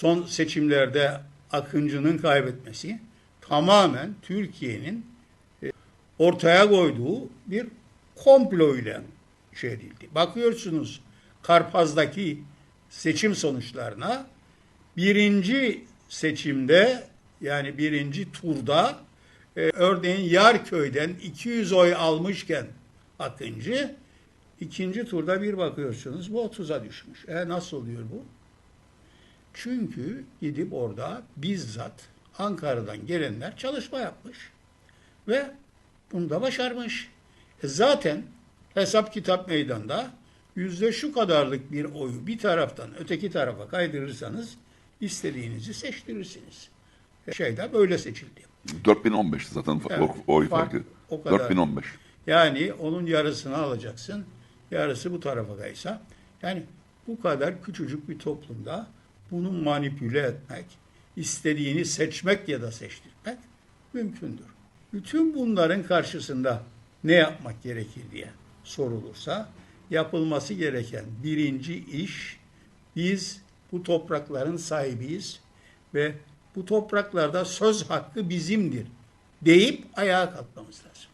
son seçimlerde Akıncı'nın kaybetmesi tamamen Türkiye'nin e, ortaya koyduğu bir komplo ile şey edildi. Bakıyorsunuz Karpaz'daki seçim sonuçlarına birinci seçimde yani birinci turda e, örneğin Yarköy'den 200 oy almışken Akıncı ikinci turda bir bakıyorsunuz bu 30'a düşmüş. E nasıl oluyor bu? Çünkü gidip orada bizzat Ankara'dan gelenler çalışma yapmış ve bunu da başarmış. E zaten hesap kitap meydanda yüzde şu kadarlık bir oyu bir taraftan öteki tarafa kaydırırsanız istediğinizi seçtirirsiniz. E Şey de böyle seçildi. 4015 zaten Evet, oy fark farkı. o kadar. 4015. Yani onun yarısını alacaksın, yarısı bu tarafa kaysa. Yani bu kadar küçücük bir toplumda bunu manipüle etmek, istediğini seçmek ya da seçtirmek mümkündür. Bütün bunların karşısında ne yapmak gerekir diye sorulursa yapılması gereken birinci iş biz bu toprakların sahibiyiz ve bu topraklarda söz hakkı bizimdir deyip ayağa kalkmamız lazım.